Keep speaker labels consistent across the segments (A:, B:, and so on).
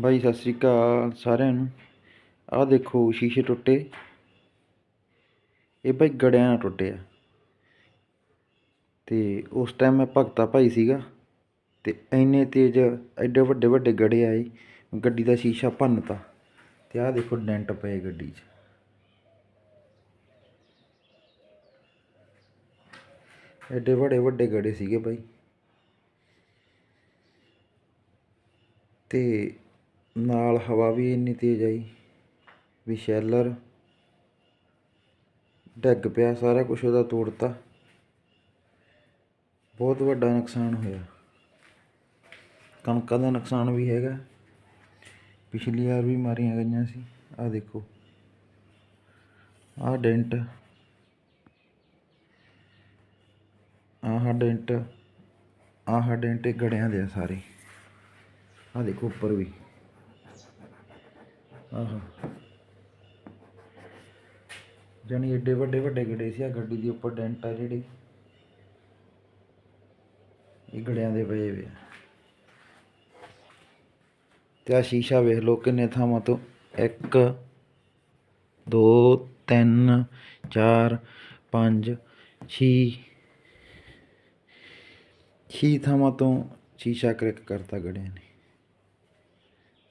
A: ਬਾਈ, ਸਤਿ ਸ਼੍ਰੀ ਅਕਾਲ ਸਾਰਿਆਂ ਨੂੰ। ਆਹ ਦੇਖੋ ਸ਼ੀਸ਼ੇ ਟੁੱਟੇ। ਇਹ ਬਾਈ ਗੜਿਆਂ ਨਾਲ ਟੁੱਟੇ ਆ। ਤੇ ਉਸ ਟਾਈਮ ਮੈਂ ਭਗਤਾ ਭਾਈ ਸੀਗਾ ਤੇ ਇੰਨੇ ਤੇਜ਼, ਐਡੇ ਵੱਡੇ ਵੱਡੇ ਗੜੇ ਆਏ, ਗੱਡੀ ਦਾ ਸ਼ੀਸ਼ਾ ਭੰਨਤਾ। ਤੇ ਆਹ ਦੇਖੋ ਡੈਂਟ ਪਏ ਗੱਡੀ 'ਚ। ਐਡੇ ਵੱਡੇ ਵੱਡੇ ਗੜੇ ਸੀਗੇ ਬਾਈ। ਤੇ ਨਾਲ ਹਵਾ ਵੀ ਇੰਨੀ ਤੇਜ਼ ਆਈ, ਵੀ ਸ਼ੈਲਰ ਡਿੱਗ ਪਿਆ, ਸਾਰਾ ਕੁਝ ਉਹਦਾ ਤੋੜਤਾ। ਬਹੁਤ ਵੱਡਾ ਨੁਕਸਾਨ ਹੋਇਆ। ਕਣਕਾਂ ਦਾ ਨੁਕਸਾਨ ਵੀ ਹੈਗਾ। ਪਿਛਲੀ ਵਾਰ ਵੀ ਮਾਰੀਆਂ ਗਈਆਂ ਸੀ। ਆਹ ਦੇਖੋ। ਆਹ ਡੈਂਟ। ਆਹ ਡੈਂਟ। ਆਹ ਡੈਂਟ ਗੜਿਆਂ ਦੇ ਆ ਸਾਰੇ। ਆਹ ਦੇਖੋ ਉੱਪਰ ਵੀ। ਆਹੋ। ਜਾਣੀ ਏਡੇ ਵੱਡੇ ਵੱਡੇ ਗੜੇ ਸੀ ਆ ਗੱਡੀ ਦੇ ਉੱਪਰ ਡੈਂਟ ਆ ਜਿਹੜੇ। ਇਹ ਗੜਿਆਂ ਦੇ ਪਏ ਵੇ ਆ। ਤੇ ਆ ਸ਼ੀਸ਼ਾ ਵੇਖ ਲਓ ਕਿੰਨੇ ਥਾਵਾਂ ਤੋਂ। 1 2 3 4 5 6 ਛੇ ਥਾਵਾਂ ਤੋਂ ਸ਼ੀਸ਼ਾ ਕਰੈਕ ਕਰਤਾ ਗੜਿਆਂ ਨੇ।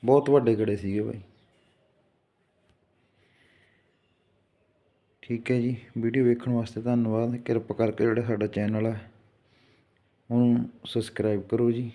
A: ਬਹੁਤ ਵੱਡੇ ਗੜੇ ਸੀਗੇ ਬਾਈ। ਠੀਕ ਹੈ ਜੀ। ਵੀਡੀਓ ਵੇਖਣ ਵਾਸਤੇ ਧੰਨਵਾਦ। ਕਿਰਪਾ ਕਰਕੇ ਜਿਹੜਾ ਸਾਡਾ ਚੈਨਲ ਹੈ, ਉਹਨੂੰ ਸਬਸਕ੍ਰਾਈਬ ਕਰੋ ਜੀ।